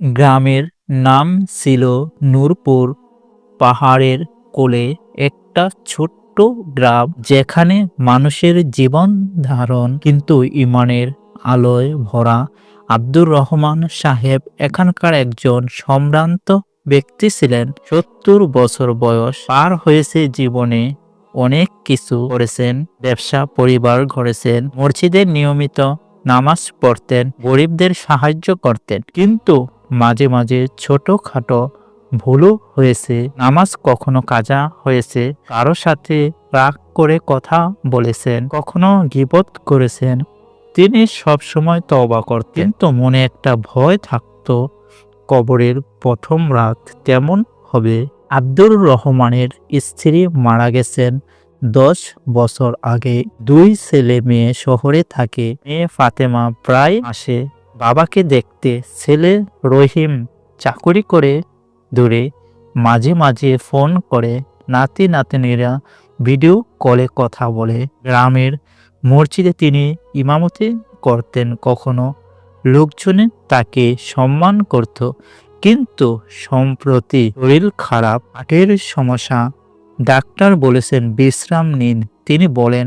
গ্রামের নাম ছিল নূরপুর। পাহাড়ের কোলে একটা ছোট্ট গ্রাম যেখানে মানুষের জীবন ধারণ, কিন্তু ইমানের আলোয় ভরা আব্দুর রহমান সাহেব এখানকার একজন সম্ভ্রান্ত ব্যক্তি ছিলেন। সত্তর বছর বয়স পার হয়েছে জীবনে অনেক কিছু করেছেন, ব্যবসা, পরিবার গড়েছেন, মসজিদে নিয়মিত নামাজ পড়তেন, গরিবদের সাহায্য করতেন, কিন্তু মাঝে মাঝে ছোটখাটো ভুলও হয়েছে। নামাজ কখনো কাজা হয়েছে। কারও সাথে রাগ করে কথা বলেছেন, কখনো গিবত করেছেন। তিনি সব সময় তওবা করতেন। কিন্তু মনে একটা ভয় থাকতো, কবরের প্রথম রাত কেমন হবে? আব্দুর রহমানের স্ত্রী মারা গেছেন দশ বছর আগে। দুই ছেলে মেয়ে শহরে থাকে। মেয়ে ফাতেমা প্রায় আসে বাবাকে দেখতে ছেলে রহিম চাকুরি করে দূরে মাঝে মাঝে ফোন করে। নাতি নাতনিরা ভিডিও কলে কথা বলে। গ্রামের মসজিদে তিনি ইমামতি করতেন কখনো। লোকজনে তাকে সম্মান করত, কিন্তু সম্প্রতি শরীর খারাপ হাটের সমস্যা। ডাক্তার বলেছেন, বিশ্রাম নিন। তিনি বলেন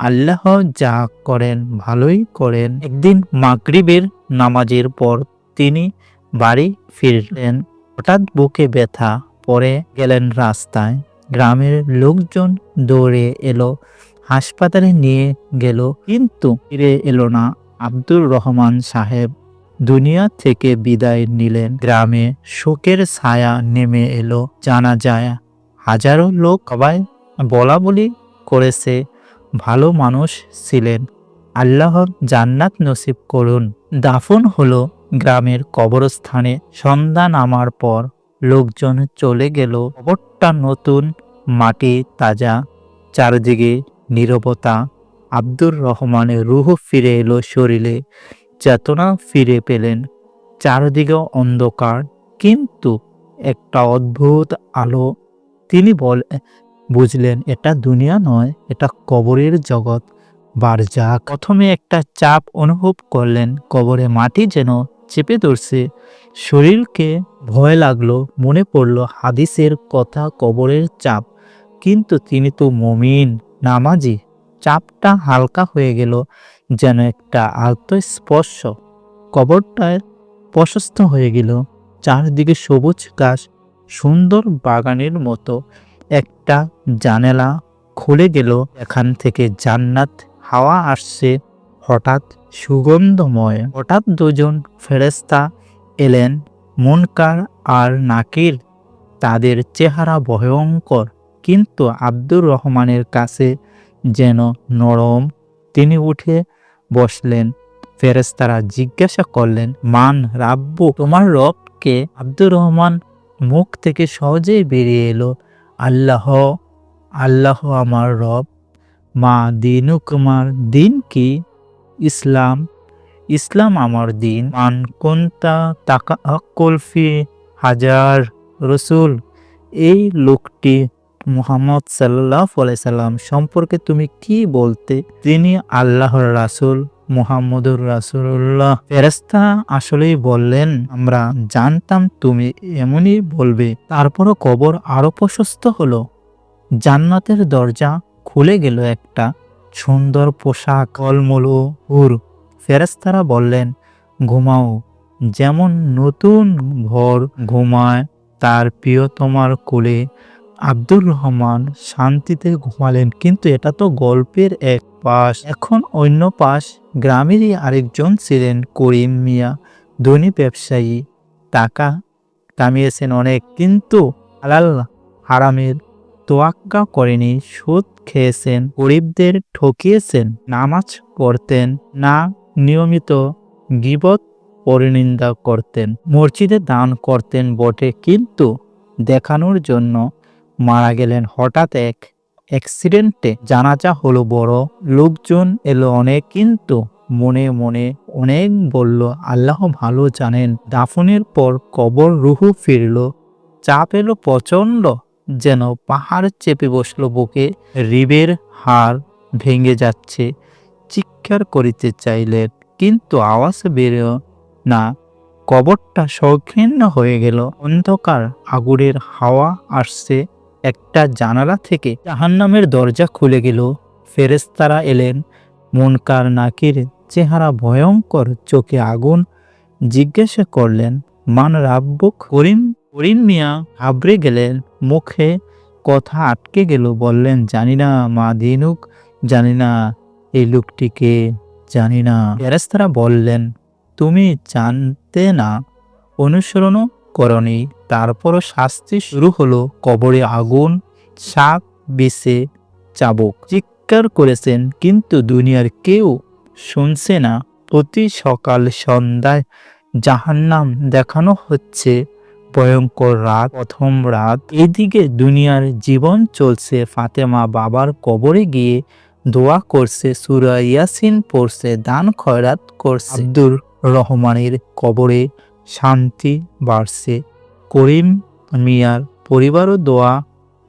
আল্লাহ যা করেন, ভালোই করেন। একদিন মাগরিবের নামাজের পর তিনি বাড়ি ফিরলেন। হঠাৎ বুকে ব্যথা পরে গেলেন রাস্তায়। গ্রামের লোকজন দৌড়ে এলো, হাসপাতালে নিয়ে গেল, কিন্তু ফিরে এলো না। আব্দুর রহমান সাহেব দুনিয়া থেকে বিদায় নিলেন। গ্রামে শোকের ছায়া নেমে এলো। জানা যায়, হাজারো লোক সবাই বলা বলি করেছে ভালো মানুষ ছিলেন। আল্লাহর জান্নাত নসিব করুন। দাফন হলো গ্রামের কবরস্থানে সন্ধ্যা নামার পর লোকজন চলে গেল কবরটা নতুন, মাটি তাজা, চারদিকে নীরবতা। আব্দুর রহমানের রুহ ফিরে এলো শরীরে, চেতনা ফিরে পেলেন। চারদিকে অন্ধকার, কিন্তু একটা অদ্ভুত আলো। তিনি বল বুঝলেন, এটা দুনিয়া নয়, এটা কবরের জগৎ। বারজাক প্রথমে একটা চাপ অনুভব করলেন, কবরে মাটি যেন চেপে ধরছে। শরীরকে ভয় লাগল, মনে পড়ল হাদিসের কথা কবরের চাপ। কিন্তু তিনি তো মমিন, নামাজি। চাপটা হালকা হয়ে গেল, যেন একটা আত্মস্পর্শ। কবরটায় প্রশস্ত হয়ে গেল, চারদিকে সবুজ গাছ সুন্দর বাগানের মতো। একটা জানালা খুলে গেল। এখান থেকে জান্নাত হাওয়া আসছে। হঠাৎ সুগন্ধময়, হঠাৎ দুজন ফেরেস্তা এলেন। মুনকার আর নাকির, তাদের চেহারা ভয়ঙ্কর, কিন্তু আব্দুর রহমানের কাছে যেন নরম। তিনি উঠে বসলেন। ফেরেস্তারা জিজ্ঞাসা করলেন, মান রাব্বু, তোমার রবকে? আব্দুর রহমান মুখ থেকে সহজেই বেরিয়ে এলো। আল্লাহ আল্লাহ আমার রব। মা দিনু কুমার দিন কি? ইসলাম ইসলাম আমার দিন। মান কোনতা তাকা কলফি হাজার রসুল। এই লোকটি মুহাম্মদ সাল্লাহ সাল্লাম সম্পর্কে তুমি কি বলতে? তিনি আল্লাহর রাসুল। মুহাম্মদুর রাসুল্লাহ ফেরেস্তা আসলেই বললেন, আমরা জানতাম তুমি এমনই বলবে। তারপরও কবর আরও প্রশস্ত হলো। জান্নাতের দরজা খুলে গেল একটা সুন্দর পোশাক কলমলো হুর। ফেরেস্তারা বললেন, ঘুমাও, যেমন নতুন ভর ঘুমায়, তার প্রিয় তোমার কোলে আব্দুর রহমান শান্তিতে ঘুমালেন। কিন্তু এটা তো গল্পের এক পাশ। এখন অন্য পাশ গ্রামেরই আরেকজন ছিলেন করিম মিয়া, ধনী ব্যবসায়ী, টাকা কামিয়েছেন অনেক, কিন্তু হালাল হারামের তোয়াক্কা করেনি, সুদ খেয়েছেন, গরিবদের ঠকিয়েছেন, নামাজ পড়তেন, না নিয়মিত গিবত পরিনিন্দা করতেন, মসজিদে দান করতেন বটে, কিন্তু দেখানোর জন্য মারা গেলেন। হঠাৎ এক অ্যাক্সিডেন্টে জানাজা হলো বড়। লোকজন এলো অনেক, কিন্তু মনে মনে অনেক বলল, আল্লাহ ভালো জানেন। দাফনের পর কবর রুহু ফিরল। চাপ এলো প্রচণ্ড, যেন পাহাড় চেপে বসল বুকে। রিবের হাড় ভেঙে যাচ্ছে। চিৎকার করিতে চাইলেন, কিন্তু আওয়াজ বেরো না। কবরটা সংকীর্ণ হয়ে গেল। অন্ধকার, আগুনের হাওয়া আসছে। একটা জানালা থেকে জাহান্নামের দরজা খুলে গেল। ফেরেস্তারা এলেন। মুনকার নাকির চেহারা ভয়ঙ্কর চোখে আগুন জিজ্ঞাসা করলেন, মান রাব্বুক? করিম করিম মিয়া। ঘাবড়ে গেলেন। মুখে কথা আটকে গেল, বললেন, জানি না মা দিনুক, জানি না এই লোকটিকে জানি না। ফেরেস্তারা বললেন, তুমি জানতে না, অনুসরণও করনি। তারপরও শাস্তি শুরু হলো কবরে আগুন, শাক বেছে চাবক চিৎকার করেছেন, কিন্তু দুনিয়ার কেউ শুনছে না। প্রতি সকাল সন্ধ্যায় জাহান্নাম দেখানো হচ্ছে। ভয়ঙ্কর রাত, প্রথম রাত। এদিকে দুনিয়ার জীবন চলছে। ফাতেমা বাবার কবরে গিয়ে দোয়া করছে, সুরা ইয়াসিন পড়ছে, দান খয়রাত করছে। আব্দুর রহমানের কবরে শান্তি বাড়ছে। করিম মিয়ার পরিবারও দোয়া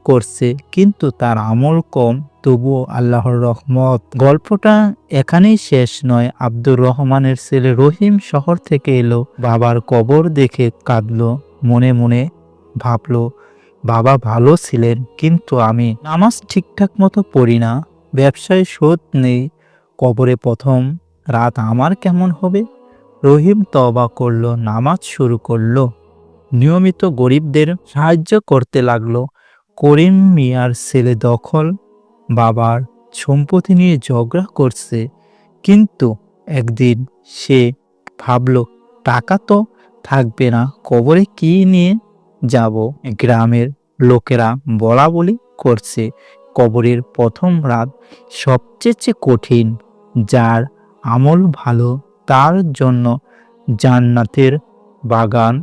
করছে, কিন্তু তার আমল কম। তবুও আল্লাহর রহমত। গল্পটা এখানেই শেষ নয়। আব্দুর রহমানের ছেলে রহিম শহর থেকে এলো। বাবার কবর দেখে কাঁদল, মনে মনে ভাবল, বাবা ভালো ছিলেন, কিন্তু আমি নামাজ ঠিকঠাক মতো পড়ি না, ব্যবসায় শোধ নেই, কবরে প্রথম রাত আমার কেমন হবে? রহিম তবা করল, নামাজ শুরু করল। নিয়মিত গরিবদের সাহায্য করতে লাগল। করিম মিয়ার ছেলে দখল, বাবার সম্পত্তি নিয়ে ঝগড়া করছে। কিন্তু একদিন সে ভাবল, টাকা তো থাকবে না, কবরে কি নিয়ে যাব? গ্রামের লোকেরা বলা বলি করছে। কবরের প্রথম রাত সবচেয়ে কঠিন, যার আমল ভালো, তার জন্য জান্নাতের বাগান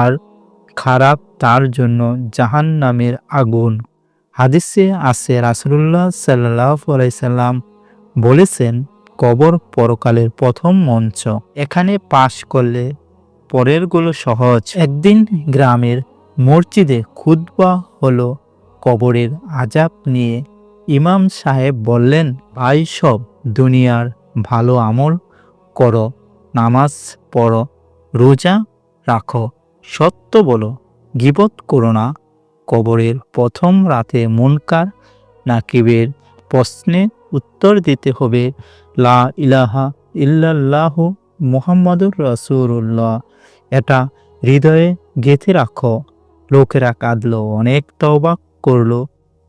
আর খারাপ তার জন্য জাহান নামের আগুন। হাদিসে আছে রাসুল্লাহ সাল্লাহ সাল্লাম বলেছেন, কবর পরকালের প্রথম মঞ্চ। এখানে পাশ করলে পরেরগুলো সহজ। একদিন গ্রামের মসজিদে খুতবা হলো কবরের আজাব নিয়ে। ইমাম সাহেব বললেন, ভাই সব দুনিয়ার ভালো আমল করো, নামাজ পড়ো, রোজা রাখো। সত্য বলো, গিবত করো না। কবরের প্রথম রাতে মুনকার নাকিবের প্রশ্নে উত্তর দিতে হবে, লা ইলাহা ইল্লাল্লাহ মুহাম্মাদুর রাসূলুল্লাহ। এটা হৃদয়ে গেঁথে রাখো। লোকেরা কাঁদলো, অনেক তওবা করল,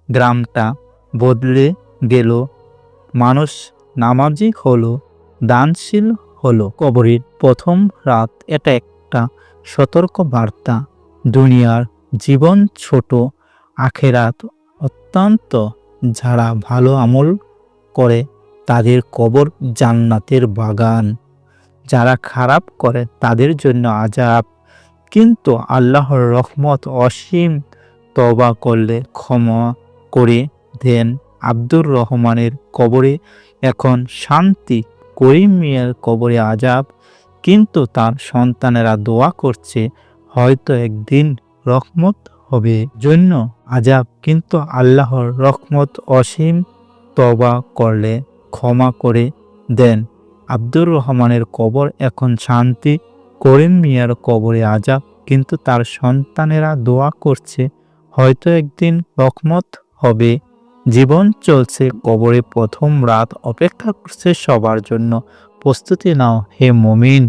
গ্রামটা বদলে গেল, মানুষ নামাজি হলো, দানশীল হলো। কবরের প্রথম রাত এটা একটা সতর্ক বার্তা দুনিয়ার জীবন ছোট, আখেরাত অত্যন্ত। যারা ভালো আমল করে, তাদের কবর জান্নাতের বাগান। যারা খারাপ করে, তাদের জন্য আজাব কিন্তু আল্লাহর রহমত অসীম। তবা করলে ক্ষমা করে দেন আব্দুর রহমানের কবরে। এখন শান্তি, করিম মিয়ার কবরে আজাব কিন্তু তার সন্তানেরা দোয়া করছে, হয়তো একদিন রহমত হবে। জন্য আজাব কিন্তু আল্লাহর রহমত অসীম তবা করলে ক্ষমা করে দেন। আব্দুর রহমানের কবর এখন শান্তি, করিম মিয়ার কবরে আজাব কিন্তু তার সন্তানেরা দোয়া করছে, হয়তো একদিন রহমত হবে। জীবন চলছে কবরে প্রথম রাত অপেক্ষা করছে সবার জন্য। প্রস্তুতি নাও হে মমিন।